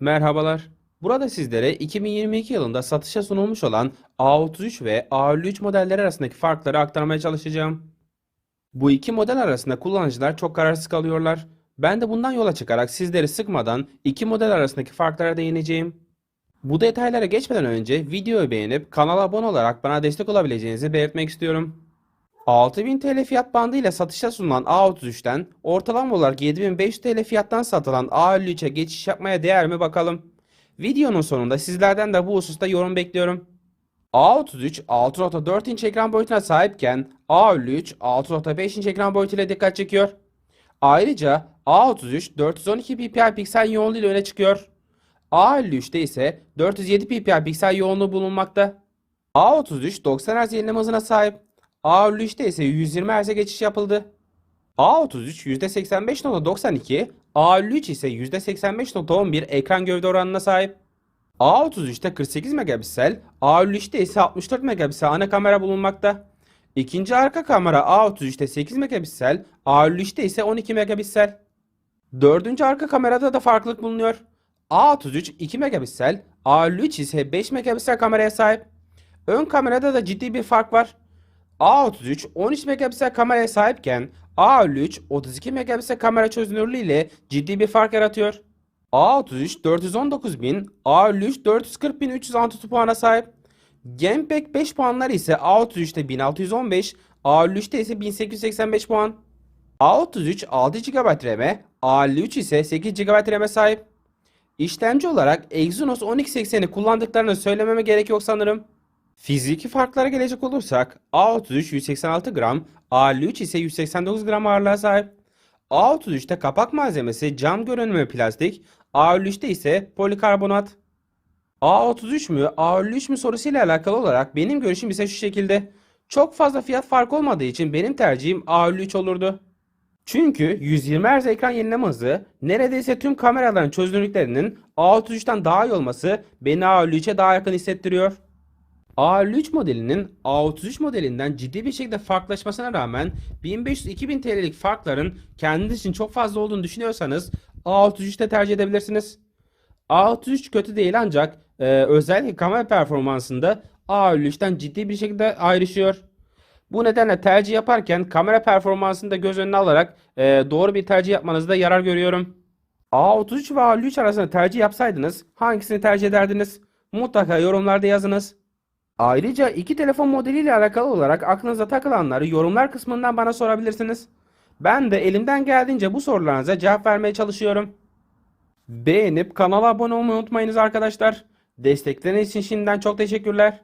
Merhabalar. Burada sizlere 2022 yılında satışa sunulmuş olan A33 ve A53 modelleri arasındaki farkları aktarmaya çalışacağım. Bu iki model arasında kullanıcılar çok kararsız kalıyorlar. Ben de bundan yola çıkarak sizleri sıkmadan iki model arasındaki farklara değineceğim. Bu detaylara geçmeden önce videoyu beğenip kanala abone olarak bana destek olabileceğinizi belirtmek istiyorum. 6000 TL fiyat bandıyla satışa sunulan A33'ten ortalama olarak 7500 TL fiyattan satılan A53'e geçiş yapmaya değer mi bakalım. Videonun sonunda sizlerden de bu hususta yorum bekliyorum. A33 6.4 inç ekran boyutuna sahipken A53 6.5 inç ekran boyutuyla dikkat çekiyor. Ayrıca A33 412 ppi piksel yoğunluğu ile öne çıkıyor. A53'te ise 407 ppi piksel yoğunluğu bulunmakta. A33 90 Hz yenileme hızına sahip. A53'te ise 120 Hz'e geçiş yapıldı. A33 %85.92, A53 ise %85.11 ekran gövde oranına sahip. A33'te 48 megapiksel, A53'te ise 64 megapiksel ana kamera bulunmakta. İkinci arka kamera A33'te 8 megapiksel, A53'te ise 12 megapiksel. Dördüncü arka kamerada da farklılık bulunuyor. A33 2 megapiksel, A53 ise 5 megapiksel kameraya sahip. Ön kamerada da ciddi bir fark var. A33 13 megapiksel kameraya sahipken A53 32 megapiksel kamera çözünürlüğü ile ciddi bir fark yaratıyor. A33 419.000, A53 440.300 Antutu puana sahip. Genpack 5 puanları ise A33'te 1615, A53'te ise 1885 puan. A33 6 GB RAM, A53 ise 8 GB RAM'e sahip. İşlemci olarak Exynos 1280'i kullandıklarını söylememe gerek yok sanırım. Fiziki farklara gelecek olursak A33 186 gram, A53 ise 189 gram ağırlığa sahip. A33'te kapak malzemesi cam görünümlü plastik, A53'te ise polikarbonat. A33 mü, A53 mü sorusuyla alakalı olarak benim görüşüm ise şu şekilde. Çok fazla fiyat farkı olmadığı için benim tercihim A53 olurdu. Çünkü 120 Hz ekran yenileme hızı neredeyse tüm kameraların çözünürlüklerinin A33'ten daha iyi olması beni A53'e daha yakın hissettiriyor. A53 modelinin A33 modelinden ciddi bir şekilde farklılaşmasına rağmen 1500-2000 TL'lik farkların kendiniz için çok fazla olduğunu düşünüyorsanız A33'te tercih edebilirsiniz. A33 kötü değil ancak e, özellikle kamera performansında A53'ten ciddi bir şekilde ayrışıyor. Bu nedenle tercih yaparken kamera performansını da göz önüne alarak e, doğru bir tercih yapmanızda yarar görüyorum. A33 ve A53 arasında tercih yapsaydınız hangisini tercih ederdiniz? Mutlaka yorumlarda yazınız. Ayrıca iki telefon modeliyle alakalı olarak aklınıza takılanları yorumlar kısmından bana sorabilirsiniz. Ben de elimden geldiğince bu sorularınıza cevap vermeye çalışıyorum. Beğenip kanala abone olmayı unutmayınız arkadaşlar. Destekleriniz için şimdiden çok teşekkürler.